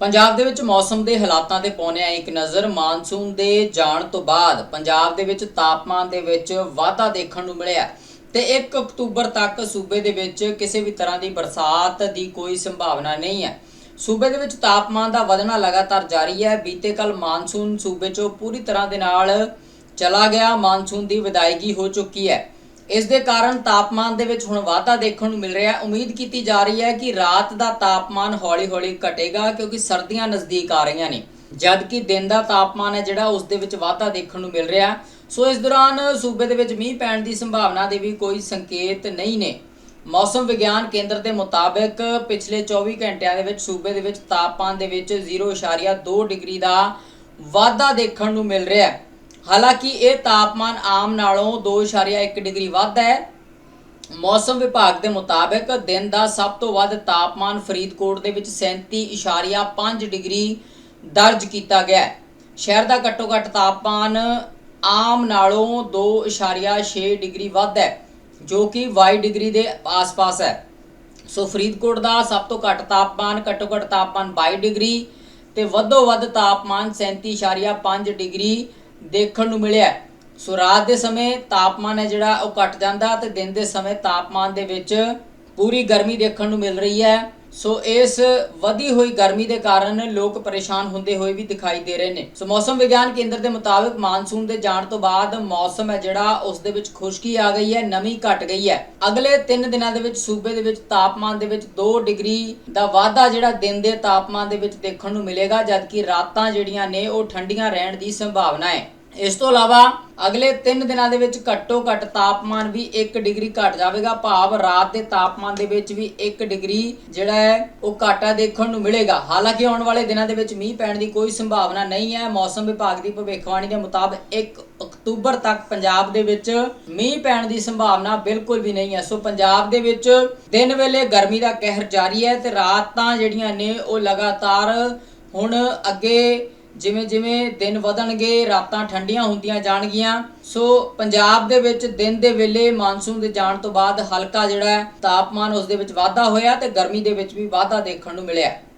ਪੰਜਾਬ ਦੇ ਵਿੱਚ ਮੌਸਮ ਦੇ ਹਾਲਾਤਾਂ ਤੇ ਪਾਉਂਦੇ ਆ ਇੱਕ ਨਜ਼ਰ, ਮਾਨਸੂਨ ਦੇ ਜਾਣ ਤੋਂ ਬਾਅਦ ਪੰਜਾਬ ਦੇ ਵਿੱਚ ਤਾਪਮਾਨ ਦੇ ਵਿੱਚ ਵਾਧਾ ਦੇਖਣ ਨੂੰ ਮਿਲਿਆ ਤੇ 1 ਅਕਤੂਬਰ ਤੱਕ ਸੂਬੇ ਦੇ ਵਿੱਚ ਕਿਸੇ ਵੀ ਤਰ੍ਹਾਂ ਦੀ ਬਰਸਾਤ ਦੀ ਕੋਈ ਸੰਭਾਵਨਾ ਨਹੀਂ ਹੈ। ਸੂਬੇ ਦੇ ਵਿੱਚ ਤਾਪਮਾਨ ਦਾ ਵਧਣਾ ਲਗਾਤਾਰ ਜਾਰੀ ਹੈ। ਬੀਤੇ ਕੱਲ ਮਾਨਸੂਨ ਸੂਬੇ 'ਚੋਂ ਪੂਰੀ ਤਰ੍ਹਾਂ ਦੇ ਨਾਲ ਚਲਾ ਗਿਆ। ਮਾਨਸੂਨ ਦੀ ਵਿਦਾਇਗੀ ਹੋ ਚੁੱਕੀ ਹੈ। ਇਸ ਦੇ ਕਾਰਨ ਤਾਪਮਾਨ ਦੇ ਵਿੱਚ ਹੁਣ ਵਾਧਾ ਦੇਖਣ ਨੂੰ ਮਿਲ ਰਿਹਾ ਹੈ। ਉਮੀਦ ਕੀਤੀ ਜਾ ਰਹੀ ਹੈ ਕਿ ਰਾਤ ਦਾ ਤਾਪਮਾਨ ਹੌਲੀ-ਹੌਲੀ ਘਟੇਗਾ, ਕਿਉਂਕਿ ਸਰਦੀਆਂ ਨਜ਼ਦੀਕ ਆ ਰਹੀਆਂ ਨੇ। ਜਦਕਿ ਦਿਨ ਦਾ ਤਾਪਮਾਨ ਹੈ ਜਿਹੜਾ, ਉਸ ਦੇ ਵਿੱਚ ਵਾਧਾ ਦੇਖਣ ਨੂੰ ਮਿਲ ਰਿਹਾ ਸੋ ਇਸ ਦੌਰਾਨ ਸੂਬੇ ਦੇ ਵਿੱਚ ਮੀਂਹ ਪੈਣ ਦੀ ਸੰਭਾਵਨਾ ਦੇ ਵੀ ਕੋਈ ਸੰਕੇਤ ਨਹੀਂ ਨੇ। ਮੌਸਮ ਵਿਗਿਆਨ ਕੇਂਦਰ ਦੇ ਮੁਤਾਬਕ ਪਿਛਲੇ 24 ਘੰਟਿਆਂ ਦੇ ਵਿੱਚ ਸੂਬੇ ਦੇ ਵਿੱਚ ਤਾਪਮਾਨ ਦੇ ਵਿੱਚ 0.2 ਡਿਗਰੀ ਦਾ ਵਾਧਾ ਦੇਖਣ ਨੂੰ ਮਿਲ ਰਿਹਾ ਹੈ। ਹਾਲਾਂਕਿ ਇਹ ਤਾਪਮਾਨ ਆਮ ਨਾਲੋਂ 2.1 ਡਿਗਰੀ ਵੱਧ ਹੈ। ਮੌਸਮ ਵਿਭਾਗ ਦੇ ਮੁਤਾਬਕ ਦਿਨ ਦਾ ਸਭ ਤੋਂ ਵੱਧ ਤਾਪਮਾਨ ਫਰੀਦਕੋਟ ਦੇ ਵਿੱਚ 37.5 ਡਿਗਰੀ ਦਰਜ ਕੀਤਾ ਗਿਆ ਹੈ। ਸ਼ਹਿਰ ਦਾ ਘੱਟੋ-ਘੱਟ ਤਾਪਮਾਨ ਆਮ ਨਾਲੋਂ 2.6 ਡਿਗਰੀ ਵੱਧ ਹੈ, ਜੋ ਕਿ 22 ਡਿਗਰੀ ਦੇ ਆਸ-ਪਾਸ ਹੈ। ਸੋ ਫਰੀਦਕੋਟ ਦਾ ਸਭ ਤੋਂ ਘੱਟ ਤਾਪਮਾਨ ਘੱਟੋ-ਘੱਟ ਤਾਪਮਾਨ 22 ਡਿਗਰੀ ਤੇ ਵੱਧੋ ਵੱਧ ਤਾਪਮਾਨ 37.5 ਡਿਗਰੀ ਦੇਖਣ ਨੂੰ ਮਿਲਿਆ ਸੋ ਰਾਤ ਦੇ ਸਮੇਂ ਤਾਪਮਾਨ ਹੈ ਜਿਹੜਾ ਉਹ ਘਟ ਜਾਂਦਾ ਤੇ ਦਿਨ ਦੇ ਸਮੇਂ ਤਾਪਮਾਨ ਦੇ ਵਿੱਚ ਪੂਰੀ ਗਰਮੀ ਦੇਖਣ ਨੂੰ ਮਿਲ ਰਹੀ ਹੈ। ਸੋ ਇਸ ਵਧੀ ਹੋਈ ਗਰਮੀ ਦੇ ਕਾਰਨ ਲੋਕ ਪਰੇਸ਼ਾਨ ਹੁੰਦੇ ਹੋਏ ਵੀ ਦਿਖਾਈ ਦੇ ਰਹੇ ਨੇ। ਸੋ ਮੌਸਮ ਵਿਗਿਆਨ ਕੇਂਦਰ ਦੇ ਮੁਤਾਬਕ ਮਾਨਸੂਨ ਦੇ ਜਾਣ ਤੋਂ ਬਾਅਦ ਮੌਸਮ ਹੈ ਜਿਹੜਾ, ਉਸ ਦੇ ਵਿੱਚ ਖੁਸ਼ਕੀ ਆ ਗਈ ਹੈ, ਨਮੀ ਘਟ ਗਈ ਹੈ। ਅਗਲੇ 3 ਦਿਨਾਂ ਦੇ ਵਿੱਚ ਸੂਬੇ ਦੇ ਵਿੱਚ ਤਾਪਮਾਨ ਦੇ ਵਿੱਚ 2 ਡਿਗਰੀ ਦਾ ਵਾਧਾ ਜਿਹੜਾ ਦਿਨ ਦੇ ਤਾਪਮਾਨ ਦੇ ਵਿੱਚ ਦੇਖਣ ਨੂੰ ਮਿਲੇਗਾ, ਜਦਕਿ ਰਾਤਾਂ ਜਿਹੜੀਆਂ ਨੇ, ਉਹ ਠੰਡੀਆਂ ਰਹਿਣ ਦੀ ਸੰਭਾਵਨਾ ਹੈ। ਇਸ ਤੋਂ ਇਲਾਵਾ ਅਗਲੇ 3 ਦਿਨਾਂ ਦੇ ਵਿੱਚ ਘੱਟੋ ਘੱਟ ਤਾਪਮਾਨ ਵੀ 1 ਡਿਗਰੀ ਘਟ ਜਾਵੇਗਾ, ਭਾਵ ਰਾਤ ਦੇ ਤਾਪਮਾਨ ਦੇ ਵਿੱਚ ਵੀ 1 ਡਿਗਰੀ ਜਿਹੜਾ ਹੈ, ਉਹ ਘਾਟਾ ਦੇਖਣ ਨੂੰ ਮਿਲੇਗਾ। ਹਾਲਾਂਕਿ ਆਉਣ ਵਾਲੇ ਦਿਨਾਂ ਦੇ ਵਿੱਚ ਮੀਂਹ ਪੈਣ ਦੀ ਕੋਈ ਸੰਭਾਵਨਾ ਨਹੀਂ ਹੈ। ਮੌਸਮ ਵਿਭਾਗ ਦੀ ਭਵਿੱਖਬਾਣੀ ਦੇ ਮੁਤਾਬਕ 1 ਅਕਤੂਬਰ ਤੱਕ ਪੰਜਾਬ ਦੇ ਵਿੱਚ ਮੀਂਹ ਪੈਣ ਦੀ ਸੰਭਾਵਨਾ ਬਿਲਕੁਲ ਵੀ ਨਹੀਂ ਹੈ। ਸੋ ਪੰਜਾਬ ਦੇ ਵਿੱਚ ਦਿਨ ਵੇਲੇ ਗਰਮੀ ਦਾ ਕਹਿਰ ਜਾਰੀ ਹੈ ਤੇ ਰਾਤਾਂ ਜਿਹੜੀਆਂ ਨੇ, ਉਹ ਲਗਾਤਾਰ ਹੁਣ ਅੱਗੇ ਜਿਵੇਂ ਜਿਵੇਂ ਦਿਨ ਵਧਣਗੇ, ਰਾਤਾਂ ਠੰਡੀਆਂ ਹੁੰਦੀਆਂ ਜਾਣਗੀਆਂ, ਸੋ ਪੰਜਾਬ ਦੇ ਵਿੱਚ ਦਿਨ ਦੇ ਵੇਲੇ ਮਾਨਸੂਨ ਦੇ ਜਾਣ ਤੋਂ ਬਾਅਦ ਹਲਕਾ ਜਿਹੜਾ ਤਾਪਮਾਨ ਉਸ ਦੇ ਵਿੱਚ ਵਾਧਾ ਹੋਇਆ ਤੇ ਗਰਮੀ ਦੇ ਵਿੱਚ ਵੀ ਵਾਧਾ ਦੇਖਣ ਨੂੰ ਮਿਲਿਆ।